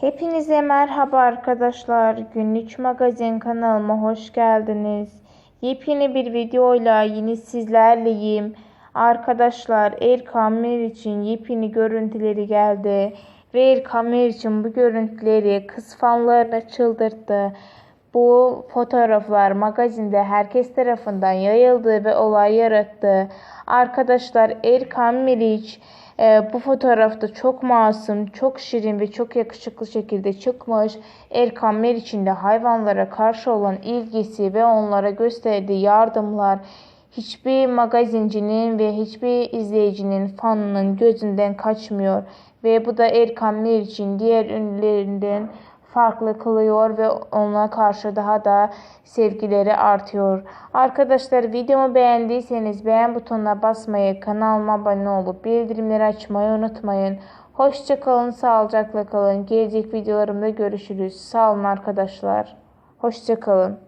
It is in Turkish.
Hepinize merhaba arkadaşlar. Günlük Magazin kanalıma hoş geldiniz. Yepyeni bir videoyla yine sizlerleyim. Arkadaşlar Erkan Meriç'in yepyeni görüntüleri geldi. Ve Erkan Meriç'in bu görüntüleri kız fanlarını çıldırttı. Bu fotoğraflar magazinde herkes tarafından yayıldı ve olay yarattı. Arkadaşlar Erkan Meriç e, bu fotoğrafta çok masum, çok şirin ve çok yakışıklı şekilde çıkmış. Erkan Meriç'in de hayvanlara karşı olan ilgisi ve onlara gösterdiği yardımlar hiçbir magazincinin ve hiçbir izleyicinin fanının gözünden kaçmıyor. Ve bu da Erkan Meriç'in diğer ünlülerinden farklı kılıyor ve ona karşı daha da sevgileri artıyor. Arkadaşlar videomu beğendiyseniz beğen butonuna basmayı, kanalıma abone olup bildirimleri açmayı unutmayın. Hoşça kalın, sağlıcakla kalın. Gelecek videolarımda görüşürüz. Sağ olun arkadaşlar. Hoşça kalın.